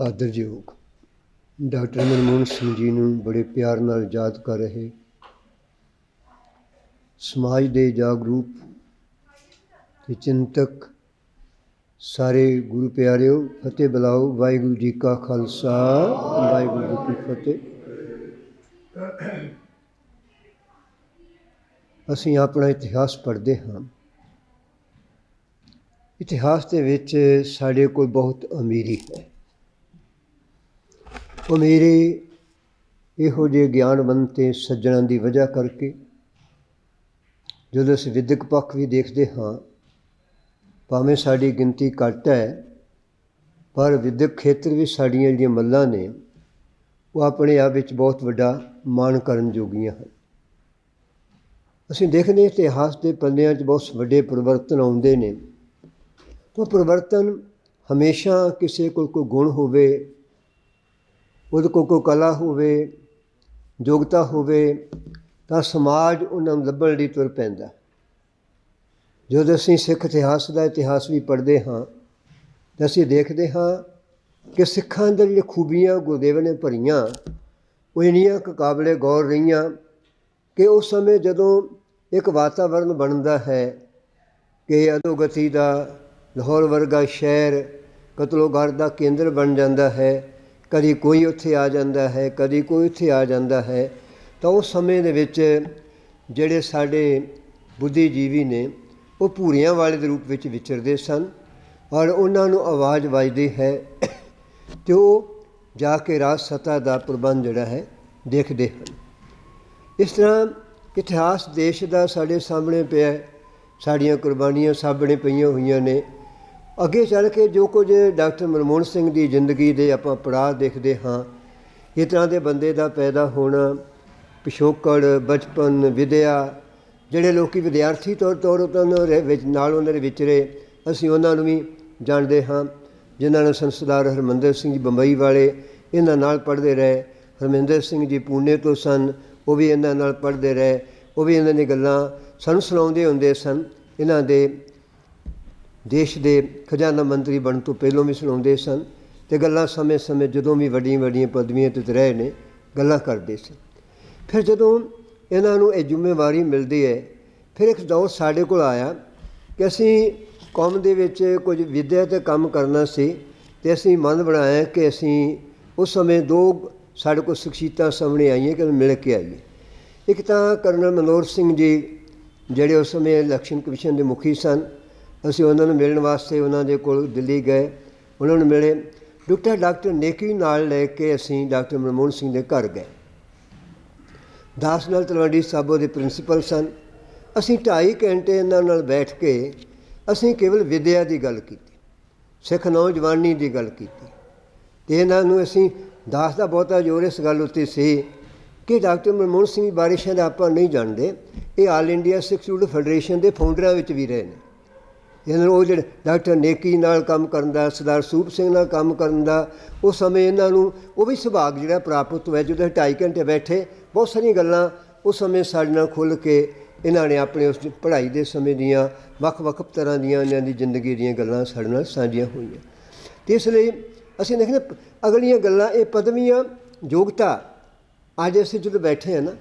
ਆਦਰਯੋਗ doctor Manmohan Singh ji ਨੂੰ ਬੜੇ ਪਿਆਰ ਨਾਲ ਯਾਦ ਕਰ ਰਹੇ। ਸਮਾਜ ਦੇ ਜਾਗਰੂਕ ਤੇ ਚਿੰਤਕ ਸਾਰੇ ਗੁਰੂ ਪਿਆਰਿਓ, ਫਤਿਹ ਬੁਲਾਓ। ਵਾਹਿਗੁਰੂ ਜੀ ਕਾ ਖਾਲਸਾ, ਵਾਹਿਗੁਰੂ ਜੀ ਕੀ ਫਤਿਹ। ਅਸੀਂ ਆਪਣਾ ਇਤਿਹਾਸ ਪੜ੍ਹਦੇ ਹਾਂ। ਇਤਿਹਾਸ ਦੇ ਵਿੱਚ ਸਾਡੇ ਕੋਲ ਬਹੁਤ ਅਮੀਰੀ ਹੈ। ਉਹ ਮੇਰੇ ਇਹੋ ਜਿਹੇ ਗਿਆਨਵੰਤ ਤੇ ਸੱਜਣਾਂ ਦੀ ਵਜ੍ਹਾ ਕਰਕੇ ਜਦੋਂ ਅਸੀਂ ਵਿਦਿਅਕ ਪੱਖ ਵੀ ਦੇਖਦੇ ਹਾਂ, ਭਾਵੇਂ ਸਾਡੀ ਗਿਣਤੀ ਘੱਟ ਹੈ, ਪਰ ਵਿਦਿਅਕ ਖੇਤਰ ਵਿੱਚ ਸਾਡੀਆਂ ਜਿਹੜੀਆਂ ਮੱਲਾਂ ਨੇ, ਉਹ ਆਪਣੇ ਆਪ ਵਿੱਚ ਬਹੁਤ ਵੱਡਾ ਮਾਣ ਕਰਨ ਜੋਗੀਆਂ ਹਨ। ਅਸੀਂ ਦੇਖਦੇ ਹਾਂ ਇਤਿਹਾਸ ਦੇ ਪੰਨਿਆਂ 'ਚ ਬਹੁਤ ਵੱਡੇ ਪਰਿਵਰਤਨ ਆਉਂਦੇ ਨੇ। ਉਹ ਪਰਿਵਰਤਨ ਹਮੇਸ਼ਾ ਕਿਸੇ ਕੋਲ ਕੋਈ ਗੁਣ ਹੋਵੇ ਉਹਦੇ ਕੋਲ ਕੋਈ ਕਲਾ ਹੋਵੇ, ਯੋਗਤਾ ਹੋਵੇ, ਤਾਂ ਸਮਾਜ ਉਹਨਾਂ ਨੂੰ ਲੱਭਣ ਲਈ ਤੁਰ ਪੈਂਦਾ। ਜਦੋਂ ਅਸੀਂ ਸਿੱਖ ਇਤਿਹਾਸ ਦਾ ਇਤਿਹਾਸ ਵੀ ਪੜ੍ਹਦੇ ਹਾਂ, ਤਾਂ ਅਸੀਂ ਦੇਖਦੇ ਹਾਂ ਕਿ ਸਿੱਖਾਂ ਦੇ ਜਿਹੜੀਆਂ ਖੂਬੀਆਂ ਗੁਰਦੇਵ ਨੇ ਭਰੀਆਂ, ਉਹ ਇੰਨੀਆਂ ਕਾਬਲੇ ਗੌਰ ਰਹੀਆਂ ਕਿ ਉਸ ਸਮੇਂ ਜਦੋਂ ਇੱਕ ਵਾਤਾਵਰਣ ਬਣਦਾ ਹੈ ਕਿ ਅਦੋਗਤੀ ਦਾ, ਲਾਹੌਰ ਵਰਗਾ ਸ਼ਹਿਰ ਕਤਲੋਗਾਰ ਦਾ ਕੇਂਦਰ ਬਣ ਜਾਂਦਾ ਹੈ ਕਦੀ ਕੋਈ ਉੱਥੇ ਆ ਜਾਂਦਾ ਹੈ, ਕਦੀ ਕੋਈ ਉੱਥੇ ਆ ਜਾਂਦਾ ਹੈ, ਤਾਂ ਉਸ ਸਮੇਂ ਦੇ ਵਿੱਚ ਜਿਹੜੇ ਸਾਡੇ ਬੁੱਧੀਜੀਵੀ ਨੇ, ਉਹ ਭੂਰੀਆਂ ਵਾਲੇ ਦੇ ਰੂਪ ਵਿੱਚ ਵਿਚਰਦੇ ਸਨ ਔਰ ਉਹਨਾਂ ਨੂੰ ਆਵਾਜ਼ ਵੱਜਦੀ ਹੈ ਤੇ ਉਹ ਜਾ ਕੇ ਰਾਜ ਸਤਾ ਦਾ ਪ੍ਰਬੰਧ ਜਿਹੜਾ ਹੈ, ਦੇਖਦੇ ਹਨ। ਇਸ ਤਰ੍ਹਾਂ ਇਤਿਹਾਸ ਦੇਸ਼ ਦਾ ਸਾਡੇ ਸਾਹਮਣੇ ਪਿਆ ਸਾਡੀਆਂ ਕੁਰਬਾਨੀਆਂ ਸਾਹਮਣੇ ਪਈਆਂ ਹੋਈਆਂ ਨੇ ਅੱਗੇ ਚੱਲ ਕੇ ਜੋ ਕੁਝ ਡਾਕਟਰ ਮਨਮੋਹਨ ਸਿੰਘ ਦੀ ਜ਼ਿੰਦਗੀ ਦੇ ਆਪਾਂ ਪੜਾਅ ਦੇਖਦੇ ਹਾਂ ਇਸ ਤਰ੍ਹਾਂ ਦੇ ਬੰਦੇ ਦਾ ਪੈਦਾ ਹੋਣਾ, ਪਿਛੋਕੜ, ਬਚਪਨ, ਵਿਦਿਆ, ਜਿਹੜੇ ਲੋਕੀ ਵਿਦਿਆਰਥੀ ਤੌਰ ਤੌਰ ਉਹਨਾਂ ਵਿੱਚ ਨਾਲ ਉਹਨਾਂ ਦੇ ਵਿਚਰੇ ਅਸੀਂ ਉਹਨਾਂ ਨੂੰ ਵੀ ਜਾਣਦੇ ਹਾਂ। ਜਿਨ੍ਹਾਂ ਨੂੰ ਸੰਸਦਾਰ ਹਰਮੰਦਰ ਸਿੰਘ ਜੀ ਬੰਬਈ ਵਾਲੇ ਇਹਨਾਂ ਨਾਲ ਪੜ੍ਹਦੇ ਰਹੇ। ਹਰਮਿੰਦਰ ਸਿੰਘ ਜੀ ਪੂਨੇ ਤੋਂ ਸਨ, ਉਹ ਵੀ ਇਹਨਾਂ ਨਾਲ ਪੜ੍ਹਦੇ ਰਹੇ। ਉਹ ਵੀ ਇਹਨਾਂ ਦੀਆਂ ਗੱਲਾਂ ਸਾਨੂੰ ਸੁਣਾਉਂਦੇ ਹੁੰਦੇ ਸਨ। ਇਹਨਾਂ ਦੇ ਦੇਸ਼ ਦੇ ਖਜ਼ਾਨਾ ਮੰਤਰੀ ਬਣਨ ਤੋਂ ਪਹਿਲਾਂ ਵੀ ਸੁਣਾਉਂਦੇ ਸਨ ਤੇ ਗੱਲਾਂ ਸਮੇਂ-ਸਮੇਂ ਜਦੋਂ ਵੀ ਵੱਡੀਆਂ ਵੱਡੀਆਂ ਪਦਵੀਆਂ ਤੇ ਰਹੇ ਨੇ, ਗੱਲਾਂ ਕਰਦੇ ਸਨ। ਫਿਰ ਜਦੋਂ ਇਹਨਾਂ ਨੂੰ ਇਹ ਜ਼ਿੰਮੇਵਾਰੀ ਮਿਲਦੀ ਹੈ, ਫਿਰ ਇੱਕ ਦੌਰ ਸਾਡੇ ਕੋਲ ਆਇਆ ਕਿ ਅਸੀਂ ਕੌਮ ਦੇ ਵਿੱਚ ਕੁਝ ਵਿਦਿਆ ਤੇ ਕੰਮ ਕਰਨਾ ਸੀ ਤੇ ਅਸੀਂ ਮਨ ਬਣਾਇਆ ਕਿ ਅਸੀਂ ਉਸ ਸਮੇਂ ਦੋ ਸਾਡੇ ਕੋਲ ਸ਼ਖਸੀਅਤਾਂ ਸਾਹਮਣੇ ਆਈਆਂ ਕਿ ਮਿਲ ਕੇ ਆਈਏ। ਇੱਕ ਤਾਂ ਕਰਨਲ ਮਨੋਹਰ ਸਿੰਘ ਜੀ, ਜਿਹੜੇ ਉਸ ਸਮੇਂ ਇਲੈਕਸ਼ਨ ਕਮਿਸ਼ਨ ਦੇ ਮੁਖੀ ਸਨ ਅਸੀਂ ਉਹਨਾਂ ਨੂੰ ਮਿਲਣ ਵਾਸਤੇ ਉਹਨਾਂ ਦੇ ਕੋਲ ਦਿੱਲੀ ਗਏ। ਉਹਨਾਂ ਨੂੰ ਮਿਲੇ। ਡਾਕਟਰ ਡਾਕਟਰ ਨੇਕੀ ਨਾਲ ਲੈ ਕੇ ਅਸੀਂ ਡਾਕਟਰ ਮਨਮੋਹਨ ਸਿੰਘ ਦੇ ਘਰ ਗਏ। ਦਾਸ ਨਾਲ ਤਲਵੰਡੀ ਸਾਬੋ ਦੇ ਪ੍ਰਿੰਸੀਪਲ ਸਨ। ਅਸੀਂ 2.5 ਘੰਟੇ ਇਹਨਾਂ ਨਾਲ ਬੈਠ ਕੇ ਅਸੀਂ ਕੇਵਲ ਵਿਦਿਆ ਦੀ ਗੱਲ ਕੀਤੀ, ਸਿੱਖ ਨੌਜਵਾਨੀ ਦੀ ਗੱਲ ਕੀਤੀ। ਤੇ ਇਹਨਾਂ ਨੂੰ ਅਸੀਂ, ਦਾਸ ਦਾ ਬਹੁਤਾ ਜ਼ੋਰ ਇਸ ਗੱਲ ਉੱਤੇ ਸੀ ਕਿ ਡਾਕਟਰ ਮਨਮੋਹਨ ਸਿੰਘ ਬਾਰੇ ਸ਼ਾਇਦ ਆਪਾਂ ਨਹੀਂ ਜਾਣਦੇ। ਇਹ all India Sikh student federation ਦੇ ਫਾਊਂਡਰਾਂ ਵਿੱਚ ਵੀ ਰਹੇ ਨੇ। ਇਹਨਾਂ ਨੂੰ ਉਹ ਜਿਹੜੇ ਡਾਕਟਰ ਨੇਕੀ ਨਾਲ ਕੰਮ ਕਰਨ ਦਾ, ਸਰਦਾਰ ਸੂਪ ਸਿੰਘ ਨਾਲ ਕੰਮ ਕਰਨ ਦਾ ਉਸ ਸਮੇਂ ਇਹਨਾਂ ਨੂੰ, ਉਹ ਵੀ ਸੁਭਾਗ ਜਿਹੜਾ ਪ੍ਰਾਪਤ ਹੋਇਆ, ਜਦੋਂ ਢਾਈ ਘੰਟੇ ਬੈਠੇ, ਬਹੁਤ ਸਾਰੀਆਂ ਗੱਲਾਂ ਉਸ ਸਮੇਂ ਸਾਡੇ ਨਾਲ ਖੁੱਲ੍ਹ ਕੇ ਇਹਨਾਂ ਨੇ ਆਪਣੇ ਉਸ ਪੜ੍ਹਾਈ ਦੇ ਸਮੇਂ ਦੀਆਂ, ਵੱਖ-ਵੱਖ ਤਰ੍ਹਾਂ ਦੀਆਂ ਇਹਨਾਂ ਦੀ ਜ਼ਿੰਦਗੀ ਦੀਆਂ ਗੱਲਾਂ ਸਾਡੇ ਨਾਲ ਸਾਂਝੀਆਂ ਹੋਈਆਂ। ਤੇ ਇਸ ਲਈ ਅਸੀਂ ਦੇਖਦੇ ਅਗਲੀਆਂ ਗੱਲਾਂ ਇਹ ਪਦਵੀਆਂ ਯੋਗਤਾ, ਅੱਜ ਅਸੀਂ ਜਦੋਂ ਬੈਠੇ ਹਾਂ ਨਾ,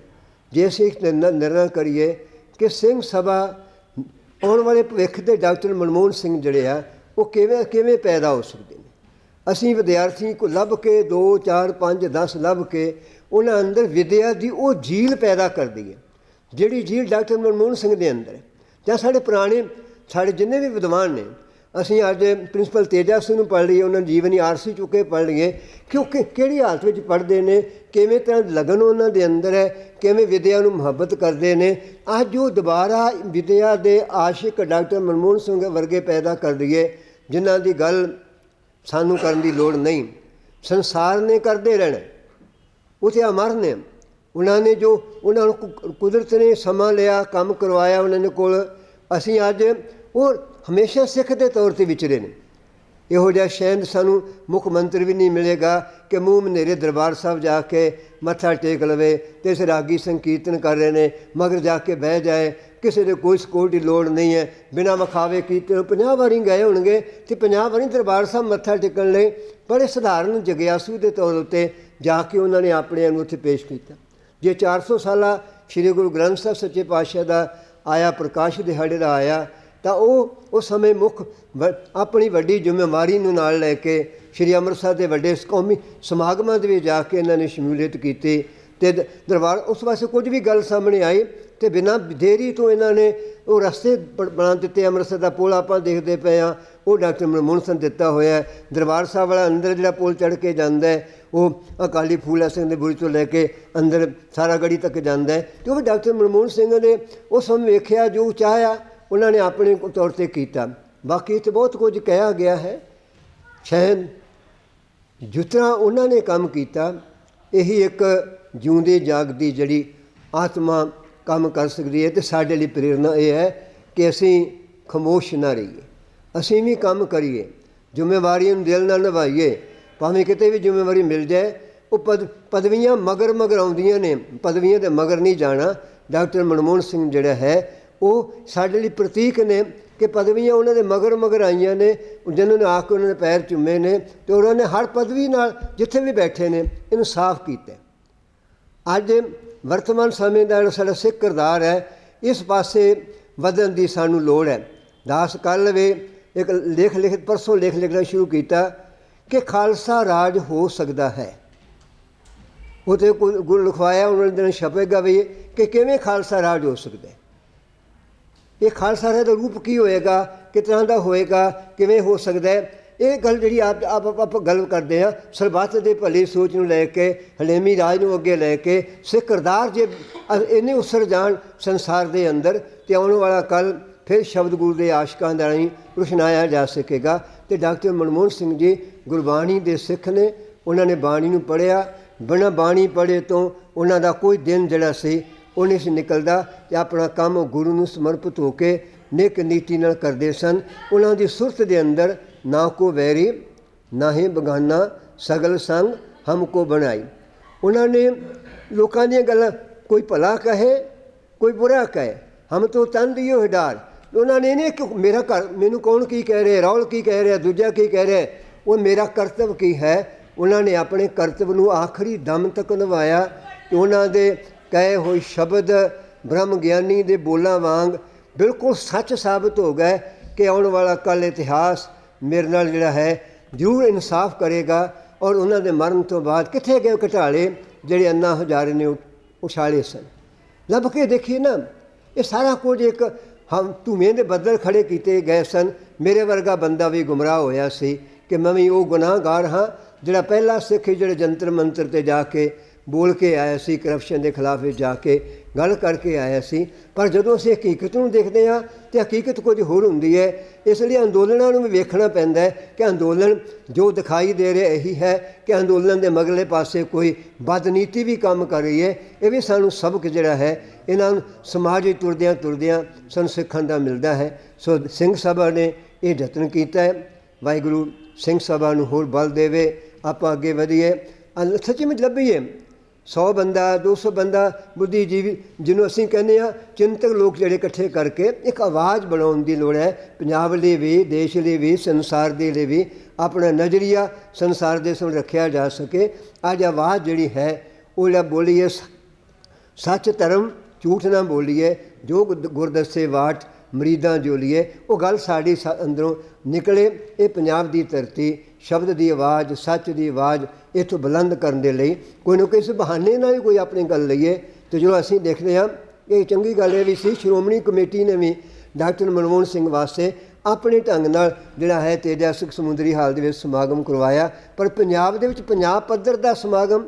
ਜੇ ਅਸੀਂ ਇੱਕ ਨਿਰਣਾ ਕਰੀਏ ਕਿ ਸਿੰਘ ਸਭਾ ਆਉਣ ਵਾਲੇ ਭਵਿੱਖ ਦੇ ਡਾਕਟਰ ਮਨਮੋਹਨ ਸਿੰਘ ਜਿਹੜੇ ਆ, ਉਹ ਕਿਵੇਂ ਕਿਵੇਂ ਪੈਦਾ ਹੋ ਸਕਦੇ ਨੇ? ਅਸੀਂ ਵਿਦਿਆਰਥੀ ਕੋ ਲੱਭ ਕੇ 2 4 5 10 ਲੱਭ ਕੇ ਉਹਨਾਂ ਅੰਦਰ ਵਿਦਿਆ ਦੀ ਉਹ ਝੀਲ ਪੈਦਾ ਕਰਦੀ ਹੈ, ਜਿਹੜੀ ਝੀਲ ਡਾਕਟਰ ਮਨਮੋਹਨ ਸਿੰਘ ਦੇ ਅੰਦਰ ਹੈ। ਜਾਂ ਸਾਡੇ ਪੁਰਾਣੇ, ਸਾਡੇ ਜਿੰਨੇ ਵੀ ਵਿਦਵਾਨ ਨੇ ਅਸੀਂ ਅੱਜ ਪ੍ਰਿੰਸੀਪਲ ਤੇਜਾ ਸਿੰਘ ਨੂੰ ਪੜ੍ਹ ਲਈਏ, ਉਹਨਾਂ ਦੀ ਜੀਵਨੀ ਆਰਸੀ ਚੁੱਕੇ ਪੜ੍ਹ ਲਈਏ। ਕਿਉਂਕਿ ਕਿਹੜੀ ਹਾਲਤ ਵਿੱਚ ਪੜ੍ਹਦੇ ਨੇ, ਕਿਵੇਂ ਤਰ੍ਹਾਂ ਲਗਨ ਉਹਨਾਂ ਦੇ ਅੰਦਰ ਹੈ, ਕਿਵੇਂ ਵਿਦਿਆ ਨੂੰ ਮੁਹੱਬਤ ਕਰਦੇ ਨੇ। ਅੱਜ ਉਹ ਦੁਬਾਰਾ ਵਿਦਿਆ ਦੇ ਆਸ਼ਿਕ ਡਾਕਟਰ ਮਨਮੋਹਨ ਸਿੰਘ ਵਰਗੇ ਪੈਦਾ ਕਰ ਦਈਏ ਜਿਨ੍ਹਾਂ ਦੀ ਗੱਲ ਸਾਨੂੰ ਕਰਨ ਦੀ ਲੋੜ ਨਹੀਂ। ਸੰਸਾਰ ਨੇ ਕਰਦੇ ਰਹਿਣਾ। ਉਥੇ ਅਮਰ ਨੇ। ਉਹਨਾਂ ਨੇ ਜੋ ਉਹਨਾਂ ਨੂੰ ਕੁਦਰਤ ਨੇ ਸਮਾਂ ਲਿਆ, ਕੰਮ ਕਰਵਾਇਆ ਉਹਨਾਂ ਦੇ ਕੋਲ। ਅਸੀਂ ਅੱਜ ਉਹ ਹਮੇਸ਼ਾ ਸਿੱਖ ਦੇ ਤੌਰ ਤੇ ਵਿਚਰੇ ਨੇ। ਇਹੋ ਜਿਹਾ ਸ਼ੈਨ ਸਾਨੂੰ ਮੁੱਖ ਮੰਤਰੀ ਵੀ ਨਹੀਂ ਮਿਲੇਗਾ ਕਿ ਮੂੰਹ ਮਨੇਰੇ ਦਰਬਾਰ ਸਾਹਿਬ ਜਾ ਕੇ ਮੱਥਾ ਟੇਕ ਲਵੇ ਤੇ ਇਸ ਰਾਗੀ ਸੰਕੀਰਤਨ ਕਰ ਰਹੇ ਨੇ, ਮਗਰ ਜਾ ਕੇ ਬਹਿ ਜਾਏ। ਕਿਸੇ ਦੇ ਕੋਈ ਸਕੂਲ ਦੀ ਲੋੜ ਨਹੀਂ ਹੈ। ਬਿਨਾਂ ਵਿਖਾਵੇ ਕੀਤੇ ਉਹ 50 ਵਾਰੀ ਗਏ ਹੋਣਗੇ ਤੇ 50 ਵਾਰੀ ਦਰਬਾਰ ਸਾਹਿਬ ਮੱਥਾ ਟੇਕਣ ਲਈ ਬੜੇ ਸਧਾਰਨ ਜਗਿਆਸੂ ਦੇ ਤੌਰ ਉੱਤੇ ਜਾ ਕੇ ਉਹਨਾਂ ਨੇ ਆਪਣੇ ਨੂੰ ਉੱਥੇ ਪੇਸ਼ ਕੀਤਾ। ਜੇ 400 ਸਾਲਾ ਸ੍ਰੀ ਗੁਰੂ ਗ੍ਰੰਥ ਸਾਹਿਬ ਸੱਚੇ ਪਾਤਸ਼ਾਹ ਦਾ ਆਇਆ, ਪ੍ਰਕਾਸ਼ ਦਿਹਾੜੇ ਦਾ ਆਇਆ ਤਾਂ ਉਹ ਉਸ ਸਮੇਂ ਮੁੱਖ ਵ- ਆਪਣੀ ਵੱਡੀ ਜ਼ਿੰਮੇਵਾਰੀ ਨੂੰ ਨਾਲ ਲੈ ਕੇ ਸ੍ਰੀ ਅੰਮ੍ਰਿਤਸਰ ਦੇ ਵੱਡੇ ਕੌਮੀ ਸਮਾਗਮਾਂ ਦੇ ਵਿੱਚ ਜਾ ਕੇ ਇਹਨਾਂ ਨੇ ਸ਼ਮੂਲੀਅਤ ਕੀਤੀ ਤੇ ਦਰਬਾਰ ਉਸ ਵਾਸਤੇ ਕੁਝ ਵੀ ਗੱਲ ਸਾਹਮਣੇ ਆਈ ਤੇ ਬਿਨਾਂ ਦੇਰੀ ਤੋਂ ਇਹਨਾਂ ਨੇ ਉਹ ਰਸਤੇ ਬ- ਬਣਾ ਦਿੱਤੇ। ਅੰਮ੍ਰਿਤਸਰ ਦਾ ਪੁਲ ਆਪਾਂ ਦੇਖਦੇ ਪਏ ਆ ਉਹ ਡਾਕਟਰ ਮਨਮੋਹਨ ਸਿੰਘ ਦਿੱਤਾ ਹੋਇਆ ਦਰਬਾਰ ਸਾਹਿਬ ਵਾਲਾ ਅੰਦਰ ਜਿਹੜਾ ਪੁਲ ਚੜ੍ਹ ਕੇ ਜਾਂਦਾ ਉਹ ਅਕਾਲੀ ਫੂਲਾ ਸਿੰਘ ਦੇ ਬੁਰੀ ਤੋਂ ਲੈ ਕੇ ਅੰਦਰ ਸਾਰਾ ਗੜੀ ਤੱਕ ਜਾਂਦਾ ਹੈ। ਤੇ ਉਹ ਡਾਕਟਰ ਮਨਮੋਹਨ ਸਿੰਘ ਨੇ ਉਸ ਸਮੇਂ ਵੇਖਿਆ ਜੋ ਚਾਹਿਆ ਉਹਨਾਂ ਨੇ ਆਪਣੇ ਤੌਰ ਤੇ ਕੀਤਾ। ਬਾਕੀ ਇੱਥੇ ਬਹੁਤ ਕੁਝ ਕਿਹਾ ਗਿਆ ਹੈ। ਸ਼ਾਇਦ ਜਿਸ ਤਰ੍ਹਾਂ ਉਹਨਾਂ ਨੇ ਕੰਮ ਕੀਤਾ, ਇਹੀ ਇੱਕ ਜਿਉਂਦੇ ਜਾਗਦੀ ਜਿਹੜੀ ਆਤਮਾ ਕੰਮ ਕਰ ਸਕਦੀ ਹੈ ਤੇ ਸਾਡੇ ਲਈ ਪ੍ਰੇਰਣਾ ਇਹ ਹੈ ਕਿ ਅਸੀਂ ਖਮੋਸ਼ ਨਾ ਰਹੀਏ। ਅਸੀਂ ਵੀ ਕੰਮ ਕਰੀਏ, ਜ਼ਿੰਮੇਵਾਰੀਆਂ ਨੂੰ ਦਿਲ ਨਾਲ ਨਿਭਾਈਏ। ਭਾਵੇਂ ਕਿਤੇ ਵੀ ਜ਼ਿੰਮੇਵਾਰੀ ਮਿਲ ਜਾਏ, ਉਹ ਪਦ, ਪਦਵੀਆਂ ਮਗਰ ਮਗਰ ਆਉਂਦੀਆਂ ਨੇ। ਪਦਵੀਆਂ ਦੇ ਮਗਰ ਨਹੀਂ ਜਾਣਾ। ਡਾਕਟਰ ਮਨਮੋਹਨ ਸਿੰਘ ਜਿਹੜਾ ਹੈ ਉਹ ਸਾਡੇ ਲਈ ਪ੍ਰਤੀਕ ਨੇ ਕਿ ਪਦਵੀਆਂ ਉਹਨਾਂ ਦੇ ਮਗਰ ਮਗਰ ਆਈਆਂ ਨੇ ਜਿਨ੍ਹਾਂ ਨੇ ਆ ਕੇ ਉਹਨਾਂ ਦੇ ਪੈਰ ਚੁੰਮੇ ਨੇ ਤੇ ਉਹਨਾਂ ਨੇ ਹਰ ਪਦਵੀ ਨਾਲ ਜਿੱਥੇ ਵੀ ਬੈਠੇ ਨੇ, ਇਹਨੂੰ ਸਾਫ਼ ਕੀਤਾ। ਅੱਜ ਵਰਤਮਾਨ ਸਮੇਂ ਦਾ ਜਿਹੜਾ ਸਾਡਾ ਸਿੱਖ ਕਿਰਦਾਰ ਹੈ, ਇਸ ਪਾਸੇ ਵਧਣ ਦੀ ਸਾਨੂੰ ਲੋੜ ਹੈ। ਦਾਸ ਕੱਲ੍ਹ ਵੇ ਇੱਕ ਲੇਖ ਲਿਖ, ਪਰਸੋਂ ਲੇਖ ਲਿਖਣਾ ਸ਼ੁਰੂ ਕੀਤਾ ਕਿ ਖਾਲਸਾ ਰਾਜ ਹੋ ਸਕਦਾ ਹੈ। ਉਹ ਤੇ ਗੁਰੂ ਲਿਖਵਾਇਆ, ਉਹਨਾਂ ਨੇ ਛਪੇਗਾ ਵੀ ਕਿ ਕਿਵੇਂ ਖਾਲਸਾ ਰਾਜ ਹੋ ਸਕਦਾ ਇਹ ਖਾਲਸਾ ਰਾਜ ਦਾ ਰੂਪ ਕੀ ਹੋਏਗਾ? ਕਿਸ ਤਰ੍ਹਾਂ ਦਾ ਹੋਏਗਾ? ਕਿਵੇਂ ਹੋ ਸਕਦਾ ਹੈ? ਇਹ ਗੱਲ ਜਿਹੜੀ ਆਪ ਆਪ ਆਪ ਗੱਲ ਕਰਦੇ ਆ ਸਰਬੱਤ ਦੇ ਭਲੀ ਸੋਚ ਨੂੰ ਲੈ ਕੇ, ਹਲੇਮੀ ਰਾਜ ਨੂੰ ਅੱਗੇ ਲੈ ਕੇ, ਸਿੱਖ ਕਿਰਦਾਰ ਜੇ ਅ- ਇੰਨੇ ਉਸਰ ਜਾਣ ਸੰਸਾਰ ਦੇ ਅੰਦਰ, ਤੇ ਆਉਣ ਵਾਲਾ ਕੱਲ ਫਿਰ ਸ਼ਬਦ ਗੁਰੂ ਦੇ ਆਸ਼ਕਾਂ ਦਾ ਰਾਹੀਂ ਰੁਸ਼ਨਾਇਆ ਜਾ ਸਕੇਗਾ। ਤੇ ਡਾਕਟਰ ਮਨਮੋਹਨ ਸਿੰਘ ਜੀ ਗੁਰਬਾਣੀ ਦੇ ਸਿੱਖ ਨੇ, ਉਹਨਾਂ ਨੇ ਬਾਣੀ ਨੂੰ ਪੜ੍ਹਿਆ। ਬਿਨਾਂ ਬਾਣੀ ਪੜ੍ਹੇ ਤੋਂ ਉਹਨਾਂ ਦਾ ਕੋਈ ਦਿਨ ਜਿਹੜਾ ਸੀ ਉਹ ਨਹੀਂ ਸੀ ਨਿਕਲਦਾ ਤੇ ਆਪਣਾ ਕੰਮ ਗੁਰੂ ਨੂੰ ਸਮਰਪਿਤ ਹੋ ਕੇ ਨੇਕ ਨੀਤੀ ਨਾਲ ਕਰਦੇ ਸਨ। ਉਹਨਾਂ ਦੀ ਸੁਰਤ ਦੇ ਅੰਦਰ ਨਾ ਕੋ ਵੈਰੀ, ਨਾ ਹੀ ਬਗਾਨਾ, ਸਗਲ ਸੰਗ ਹਮਕੋ ਬਣਾਈ। ਉਹਨਾਂ ਨੇ ਲੋਕਾਂ ਦੀਆਂ ਗੱਲਾਂ, ਕੋਈ ਭਲਾ ਕਹੇ, ਕੋਈ ਬੁਰਾ ਕਹੇ, ਹਮ ਤੋਂ ਤਨ ਦਿਓ ਹਿਡਾਰ। ਉਹਨਾਂ ਨੇ ਨਹੀਂ ਕਿ ਮੇਰਾ ਘਰ, ਮੈਨੂੰ ਕੌਣ ਕੀ ਕਹਿ ਰਿਹਾ, ਰੌਲ ਕੀ ਕਹਿ ਰਿਹਾ, ਦੂਜਾ ਕੀ ਕਹਿ ਰਿਹਾ, ਉਹ ਮੇਰਾ ਕਰਤੱਵ ਕੀ ਹੈ? ਉਹਨਾਂ ਨੇ ਆਪਣੇ ਕਰਤੱਵ ਨੂੰ ਆਖਰੀ ਦਮ ਤੱਕ ਨਿਭਾਇਆ ਤੇ ਉਹਨਾਂ ਦੇ ਕਹੇ ਹੋਏ ਸ਼ਬਦ ਬ੍ਰਹਮ ਗਿਆਨੀ ਦੇ ਬੋਲਾਂ ਵਾਂਗ ਬਿਲਕੁਲ ਸੱਚ ਸਾਬਤ ਹੋ ਗਏ ਕਿ ਆਉਣ ਵਾਲਾ ਕੱਲ ਇਤਿਹਾਸ ਮੇਰੇ ਨਾਲ ਜਿਹੜਾ ਹੈ ਜ਼ਰੂਰ ਇਨਸਾਫ ਕਰੇਗਾ ਔਰ ਉਹਨਾਂ ਦੇ ਮਰਨ ਤੋਂ ਬਾਅਦ ਕਿੱਥੇ ਗਏ ਘਟਾਲੇ ਜਿਹੜੇ ਅੰਨਾ ਹਜ਼ਾਰੇ ਨੇ ਉਛਾਲੇ ਸਨ। ਲੱਭ ਕੇ ਦੇਖੀਏ ਨਾ, ਇਹ ਸਾਰਾ ਕੁਝ ਇੱਕ ਹਮ ਧੂਮੇ ਦੇ ਬੱਦਲ ਖੜੇ ਕੀਤੇ ਗਏ ਸਨ। ਮੇਰੇ ਵਰਗਾ ਬੰਦਾ ਵੀ ਗੁੰਮਰਾਹ ਹੋਇਆ ਸੀ ਕਿ ਮੈਂ ਵੀ ਉਹ ਗੁਨਾਹਗਾਰ ਹਾਂ ਜਿਹੜਾ ਪਹਿਲਾ ਸਿੱਖ ਸੀ ਜਿਹੜੇ ਜੰਤਰ ਮੰਤਰ ਤੇ ਜਾ ਕੇ ਬੋਲ ਕੇ ਆਇਆ ਸੀ ਕਰਪਸ਼ਨ ਦੇ ਖਿਲਾਫ ਵਿੱਚ ਜਾ ਕੇ ਗੱਲ ਕਰਕੇ ਆਇਆ ਸੀ ਪਰ ਜਦੋਂ ਅਸੀਂ ਹਕੀਕਤ ਨੂੰ ਦੇਖਦੇ ਹਾਂ ਤੇ ਹਕੀਕਤ ਕੁਝ ਹੋਰ ਹੁੰਦੀ ਹੈ, ਇਸ ਲਈ ਅੰਦੋਲਨਾਂ ਨੂੰ ਵੀ ਵੇਖਣਾ ਪੈਂਦਾ ਹੈ ਕਿ ਅੰਦੋਲਨ ਜੋ ਦਿਖਾਈ ਦੇ ਰਿਹਾ ਇਹੀ ਹੈ ਕਿ ਅੰਦੋਲਨ ਦੇ ਮਗਲੇ ਪਾਸੇ ਕੋਈ ਬਦਨੀਤੀ ਵੀ ਕੰਮ ਕਰ ਰਹੀ ਹੈ। ਇਹ ਵੀ ਸਾਨੂੰ ਸਬਕ ਜਿਹੜਾ ਹੈ, ਇਹਨਾਂ ਨੂੰ ਸਮਾਜ ਵਿੱਚ ਤੁਰਦਿਆਂ ਤੁਰਦਿਆਂ ਸਾਨੂੰ ਸਿੱਖਣ ਦਾ ਮਿਲਦਾ ਹੈ। ਸੋ ਸਿੰਘ ਸਭਾ ਨੇ ਇਹ ਯਤਨ ਕੀਤਾ ਹੈ। ਵਾਹਿਗੁਰੂ ਸਿੰਘ ਸਭਾ ਨੂੰ ਹੋਰ ਬਲ ਦੇਵੇ, ਆਪਾਂ ਅੱਗੇ ਵਧੀਏ। ਸੱਚੀ ਵਿੱਚ ਲੱਭੀਏ। 100 ਬੰਦਾ 200 ਬੰਦਾ ਬੁੱਧੀਜੀਵੀ ਜਿਹਨੂੰ ਅਸੀਂ ਕਹਿੰਦੇ ਆ ਚਿੰਤਕ ਲੋਕ ਜਿਹੜੇ ਇਕੱਠੇ ਕਰਕੇ ਇੱਕ ਆਵਾਜ਼ ਬਣਾਉਣ ਦੀ ਲੋੜ ਹੈ। ਪੰਜਾਬ ਲਈ ਵੀ, ਦੇਸ਼ ਲਈ ਵੀ, ਸੰਸਾਰ ਦੇ ਲਈ ਵੀ ਆਪਣਾ ਨਜ਼ਰੀਆ ਸੰਸਾਰ ਦੇ ਸਾਹਮਣੇ ਰੱਖਿਆ ਜਾ ਸਕੇ। ਅੱਜ ਆਵਾਜ਼ ਜਿਹੜੀ ਹੈ, ਉਹ ਜਿਹੜਾ ਬੋਲੀਏ ਸ- ਸੱਚ ਧਰਮ, ਝੂਠ ਨਾ ਬੋਲੀਏ, ਜੋ ਗੁਰ- ਗੁਰਦੱਸੇ ਵਾਟ, ਮਰੀਦਾਂ ਜੋਲੀਏ, ਉਹ ਗੱਲ ਸਾਡੀ ਸਾ- ਅੰਦਰੋਂ ਨਿਕਲੇ। ਇਹ ਪੰਜਾਬ ਦੀ ਧਰਤੀ ਸ਼ਬਦ ਦੀ ਆਵਾਜ਼, ਸੱਚ ਦੀ ਆਵਾਜ਼ ਇੱਥੋਂ ਬੁਲੰਦ ਕਰਨ ਦੇ ਲਈ ਕੋਈ ਨਾ ਕਿਸੇ ਬਹਾਨੇ ਨਾਲ ਵੀ ਕੋਈ ਆਪਣੀ ਗੱਲ ਲਈਏ। ਤੇ ਜੋ ਅਸੀਂ ਦੇਖਦੇ ਹਾਂ, ਇਹ ਚੰਗੀ ਗੱਲ ਇਹ ਵੀ ਸੀ, ਸ਼੍ਰੋਮਣੀ ਕਮੇਟੀ ਨੇ ਵੀ ਡਾਕਟਰ ਮਨਮੋਹਨ ਸਿੰਘ ਵਾਸਤੇ ਆਪਣੇ ਢੰਗ ਨਾਲ ਜਿਹੜਾ ਹੈ ਤੇਜਸਕ ਸਮੁੰਦਰੀ ਹਾਲ ਦੇ ਵਿੱਚ ਸਮਾਗਮ ਕਰਵਾਇਆ। ਪਰ ਪੰਜਾਬ ਦੇ ਵਿੱਚ ਪੰਜਾਬ ਪੱਧਰ ਦਾ ਸਮਾਗਮ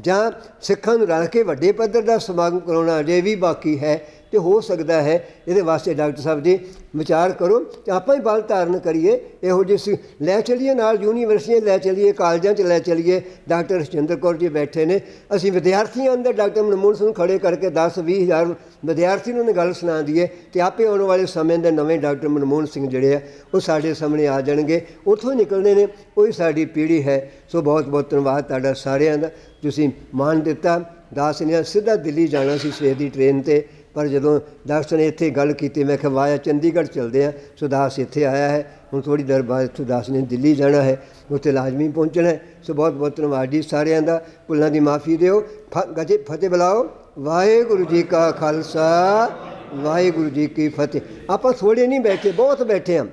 ਜਾਂ ਸਿੱਖਾਂ ਨੂੰ ਰਲ ਕੇ ਵੱਡੇ ਪੱਧਰ ਦਾ ਸਮਾਗਮ ਕਰਾਉਣਾ ਅਜੇ ਵੀ ਬਾਕੀ ਹੈ। ਤੇ ਹੋ ਸਕਦਾ ਹੈ। ਇਹਦੇ ਵਾਸਤੇ ਡਾਕਟਰ ਸਾਹਿਬ ਜੀ ਵਿਚਾਰ ਕਰੋ ਤੇ ਆਪਾਂ ਹੀ ਬਲ ਧਾਰਨ ਕਰੀਏ। ਇਹੋ ਜਿਹੇ ਸੀ ਲੈ ਚਲੀਏ ਨਾਲ ਯੂਨੀਵਰਸਿਟੀਆਂ ਲੈ ਚਲੀਏ, ਕਾਲਜਾਂ 'ਚ ਲੈ ਚਲੀਏ। ਡਾਕਟਰ ਰਜਿੰਦਰ ਕੌਰ ਜੀ ਬੈਠੇ ਨੇ। ਅਸੀਂ ਵਿਦਿਆਰਥੀਆਂ ਅੰਦਰ ਡਾਕਟਰ ਮਨਮੋਹਨ ਸਿੰਘ ਨੂੰ ਖੜੇ ਕਰਕੇ 10 20 ਹਜ਼ਾਰ ਵਿਦਿਆਰਥੀ ਨੂੰ ਗੱਲ ਸੁਣਾ ਦਈਏ ਤੇ ਆਪੇ ਆਉਣ ਵਾਲੇ ਸਮੇਂ ਦੇ ਨਵੇਂ ਡਾਕਟਰ ਮਨਮੋਹਨ ਸਿੰਘ ਜਿਹੜੇ ਆ, ਉਹ ਸਾਡੇ ਸਾਹਮਣੇ ਆ ਜਾਣਗੇ। ਉੱਥੋਂ ਹੀ ਨਿਕਲਦੇ ਨੇ। ਉਹੀ ਸਾਡੀ ਪੀੜ੍ਹੀ ਹੈ। ਸੋ ਬਹੁਤ ਬਹੁਤ ਧੰਨਵਾਦ ਤੁਹਾਡਾ ਸਾਰਿਆਂ ਦਾ। ਤੁਸੀਂ ਮਾਣ ਦਿੱਤਾ। ਦਾਸ ਨੇ ਸਿੱਧਾ ਦਿੱਲੀ ਜਾਣਾ ਸੀ ਸਵੇਰ ਦੀ ਟ੍ਰੇਨ ਤੇ। ਪਰ ਜਦੋਂ ਦਾਸ ਨੇ ਇੱਥੇ ਗੱਲ ਕੀਤੀ, ਮੈਂ ਕਿਹਾ ਵਾਇਆ ਚੰਡੀਗੜ੍ਹ ਚਲਦੇ ਆ। ਸੁਦਾਸ ਇੱਥੇ ਆਇਆ ਹੈ। ਹੁਣ ਥੋੜੀ ਦੇਰ ਬਾਅਦ ਸੁਦਾਸ ਨੇ ਦਿੱਲੀ ਜਾਣਾ ਹੈ। ਉੱਥੇ ਲਾਜ਼ਮੀ ਪਹੁੰਚਣਾ ਹੈ। ਸੋ ਬਹੁਤ ਬਹੁਤ ਧੰਨਵਾਦ ਜੀ ਸਾਰਿਆਂ ਦਾ। ਭੁੱਲਾਂ ਦੀ ਮਾਫੀ ਦਿਓ। ਫ- ਗਜੇ, ਫਤਿਹ ਬੁਲਾਓ। ਵਾਹਿਗੁਰੂ ਜੀ ਕਾ ਖਾਲਸਾ, ਵਾਹਿਗੁਰੂ ਜੀ ਕੀ ਫਤਿਹ। ਆਪਾਂ ਥੋੜੇ ਨਹੀਂ ਬੈਠੇ, ਬਹੁਤ ਬੈਠੇ ਹਾਂ।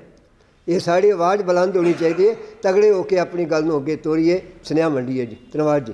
ਇਹ ਸਾਡੀ ਆਵਾਜ਼ ਬੁਲੰਦ ਹੋਣੀ ਚਾਹੀਦੀ ਹੈ। ਤਗੜੇ ਹੋ ਕੇ ਆਪਣੀ ਗੱਲ ਨੂੰ ਅੱਗੇ ਤੋਰੀਏ। ਸੁਨੇਹਾ ਮੰਡੀਏ ਜੀ। ਧੰਨਵਾਦ ਜੀ।